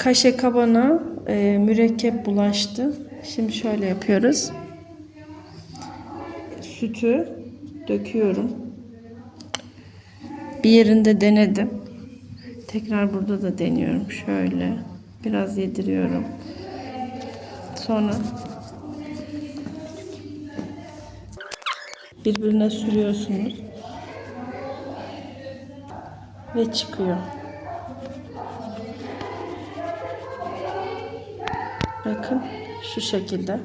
kaşe kabana e, mürekkep bulaştı. Şimdi şöyle yapıyoruz. Sütü döküyorum. Bir yerinde denedim. Tekrar burada da deniyorum. Şöyle biraz yediriyorum. Sonra birbirine sürüyorsunuz ve çıkıyor. Bakın şu şekilde.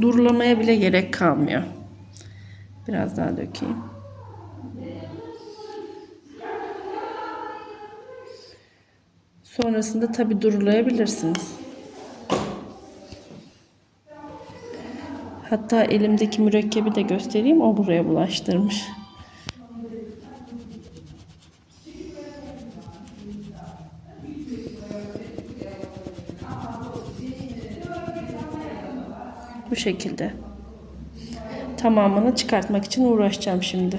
Durulamaya bile gerek kalmıyor. Biraz daha dökeyim. Sonrasında tabi durulayabilirsiniz. Hatta elimdeki mürekkebi de göstereyim. O buraya bulaştırmış. Bu şekilde. Tamamını çıkartmak için uğraşacağım şimdi.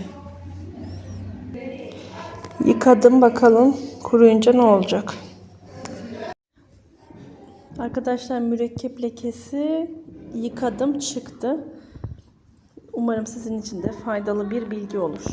Yıkadım bakalım kuruyunca ne olacak. Arkadaşlar mürekkep lekesi yıkadım çıktı. Umarım sizin için de faydalı bir bilgi olur.